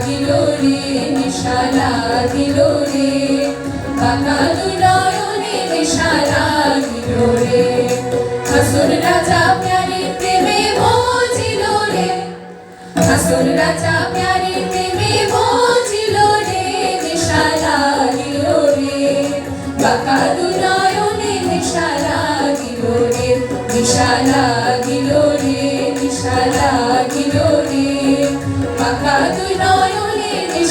দিল রে নিশালা দিল রে বাঁকা দুনয়নে নিশালা দিল রে হাসুর রাজা প্যারে প্রেমে মজিল রে, হাসুর রাজা প্যারে প্রেমে মজিল রে নিশালা দিল রে বাঁকা দুনয়নে নিশালা দিল রে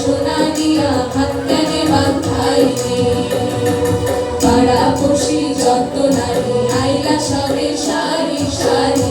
সোনা দিয়া হাত বান্ধাই দিয়ে। দিয়ে পাড়া বসি যত নারী আইলা সবে সারি সারি।